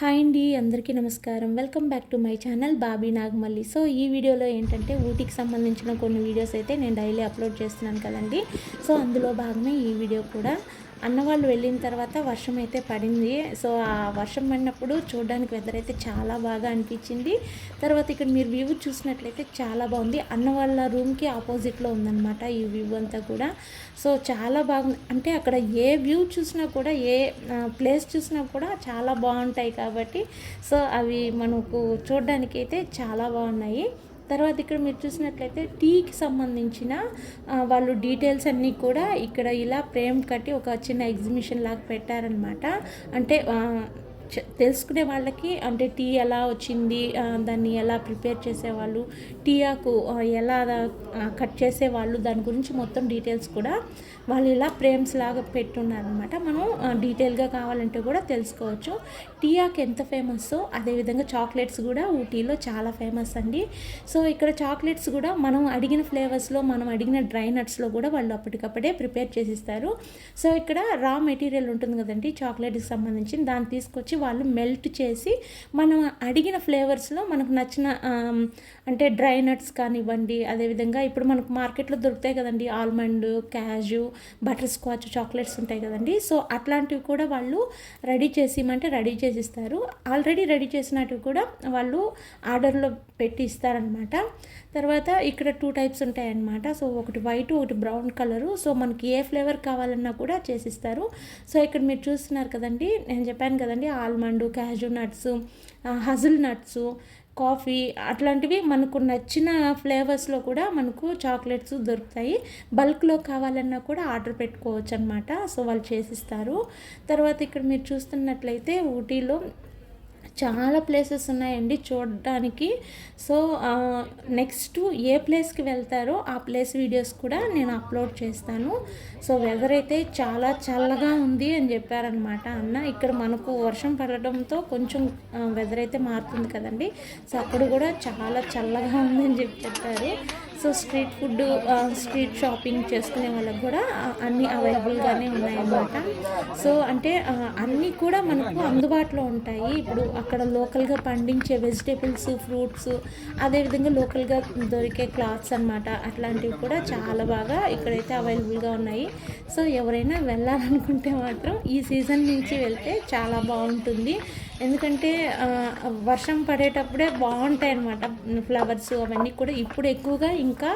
Hi అండి అందరికీ నమస్కారం. Welcome back to my channel Bobby Nagamalli. So ఈ వీడియోలో ఏంటంటే ఊటీకి సంబంధించిన కొన్ని వీడియోస్ అయితే నేను డైలీ అప్లోడ్ చేస్తున్నాను కదండి. సో అందులో భాగమే ఈ వీడియో కూడా. అన్నవాళ్ళు వెళ్ళిన తర్వాత వర్షం అయితే పడింది. సో ఆ వర్షం పడినప్పుడు చూడడానికి వెదర్ అయితే చాలా బాగా అనిపించింది. తర్వాత ఇక్కడ మీరు వ్యూ చూసినట్లయితే చాలా బాగుంది. అన్నవాళ్ళ రూమ్కి ఆపోజిట్లో ఉందన్నమాట ఈ వ్యూ అంతా కూడా. సో చాలా బాగుంది. అంటే అక్కడ ఏ వ్యూ చూసినా కూడా ఏ ప్లేస్ చూసినా కూడా చాలా బాగుంటాయి కాబట్టి సో అవి మనకు చూడడానికి అయితే చాలా బాగున్నాయి. తర్వాత ఇక్కడ మీరు చూసినట్లయితే టీకి సంబంధించిన వాళ్ళు డీటెయిల్స్ అన్నీ కూడా ఇక్కడ ఇలా ప్రేమ్ కట్టి ఒక చిన్న ఎగ్జిబిషన్ లాగా పెట్టారనమాట. అంటే తెలుసుకునే వాళ్ళకి అంటే టీ ఎలా వచ్చింది దాన్ని ఎలా ప్రిపేర్ చేసేవాళ్ళు టీ ఆకు ఎలా కట్ చేసేవాళ్ళు దాని గురించి మొత్తం డీటెయిల్స్ కూడా వాళ్ళు ఇలా ఫ్రేమ్స్ లాగా పెట్టున్నారనమాట మనం డీటెయిల్గా కావాలంటే కూడా తెలుసుకోవచ్చు. టీ ఆకు ఎంత ఫేమస్ అదేవిధంగా చాక్లెట్స్ కూడా ఊటీలో చాలా ఫేమస్ అండి. సో ఇక్కడ చాక్లెట్స్ కూడా మనం అడిగిన ఫ్లేవర్స్లో మనం అడిగిన డ్రై నట్స్లో కూడా వాళ్ళు అప్పటికప్పుడే ప్రిపేర్ చేసిస్తారు. సో ఇక్కడ రా మెటీరియల్ ఉంటుంది కదండి చాక్లెట్కి సంబంధించి దాన్ని తీసుకొచ్చి వాళ్ళు మెల్ట్ చేసి మనం అడిగిన ఫ్లేవర్స్లో మనకు నచ్చిన అంటే డ్రై నట్స్ కానివ్వండి అదేవిధంగా ఇప్పుడు మనకు మార్కెట్లో దొరుకుతాయి కదండి ఆల్మండ్ క్యాజు బటర్ స్కాచ్ చాక్లెట్స్ ఉంటాయి కదండి. సో అట్లాంటివి కూడా వాళ్ళు రెడీ చేసి ఇమ్మంటే రెడీ చేసి ఇస్తారు ఆల్రెడీ రెడీ చేసినట్టు కూడా వాళ్ళు ఆర్డర్లో పెట్టి ఇస్తారనమాట. తర్వాత ఇక్కడ టూ టైప్స్ ఉంటాయన్నమాట. సో ఒకటి వైట్ ఒకటి బ్రౌన్ కలరు. సో మనకి ఏ ఫ్లేవర్ కావాలన్నా కూడా చేసిస్తారు. సో ఇక్కడ మీరు చూస్తున్నారు కదండి నేను చెప్పాను కదండి almond cashew nuts hazelnuts coffee అట్లాంటివి మనకు నచ్చిన ఫ్లేవర్స్లో కూడా మనకు చాక్లెట్స్ దొరుకుతాయి. బల్క్లో కావాలన్నా కూడా ఆర్డర్ పెట్టుకోవచ్చు అనమాట సో వాళ్ళు చేసిస్తారు. తర్వాత ఇక్కడ మీరు చూస్తున్నట్లయితే ఊటీలో చాలా ప్లేసెస్ ఉన్నాయండి చూడడానికి. సో నెక్స్ట్ ఏ ప్లేస్కి వెళ్తారో ఆ ప్లేస్ వీడియోస్ కూడా నేను అప్లోడ్ చేస్తాను. సో వెదర్ అయితే చాలా చల్లగా ఉంది అని చెప్పారనమాట అన్న. ఇక్కడ మనకు వర్షం పడటంతో కొంచెం వెదర్ అయితే మారుతుంది కదండి. సో అక్కడ కూడా చాలా చల్లగా ఉంది అని చెప్పి చెప్పారు. So street food street shopping చేసుకునే వాళ్ళకి కూడా అన్నీ అవైలబుల్గానే ఉన్నాయన్నమాట. సో అంటే అన్నీ కూడా మనకు అందుబాటులో ఉంటాయి. ఇప్పుడు అక్కడ లోకల్గా పండించే వెజిటేబుల్స్ ఫ్రూట్స్ అదేవిధంగా లోకల్గా దొరికే క్లాత్స్ అనమాట అట్లాంటివి కూడా చాలా బాగా ఇక్కడైతే అవైలబుల్గా ఉన్నాయి. సో ఎవరైనా వెళ్ళాలనుకుంటే మాత్రం ఈ సీజన్ నుంచి వెళ్తే చాలా బాగుంటుంది. ఎందుకంటే వర్షం పడేటప్పుడే బాగుంటాయి అనమాట ఫ్లవర్స్ అవన్నీ కూడా ఇప్పుడు ఎక్కువగా ఇంకా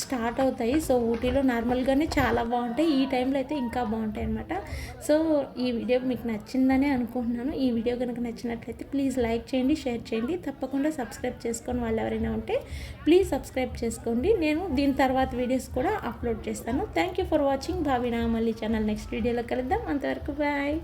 స్టార్ట్ అవుతాయి. సో ఊటీలో నార్మల్గానే చాలా బాగుంటాయి. ఈ టైంలో అయితే ఇంకా బాగుంటాయి అనమాట సో ఈ వీడియో మీకు నచ్చిందని అనుకుంటున్నాను. ఈ వీడియో కనుక నచ్చినట్లయితే ప్లీజ్ లైక్ చేయండి షేర్ చేయండి. తప్పకుండా సబ్స్క్రైబ్ చేసుకొని వాళ్ళు ఎవరైనా ఉంటే ప్లీజ్ సబ్స్క్రైబ్ చేసుకోండి. నేను దీని తర్వాత వీడియోస్ కూడా అప్లోడ్ చేస్తాను. Thank you for watching. Bhavina మళ్ళీ ఛానల్ నెక్స్ట్ వీడియోలో కలుద్దాం. అంతవరకు బాయ్.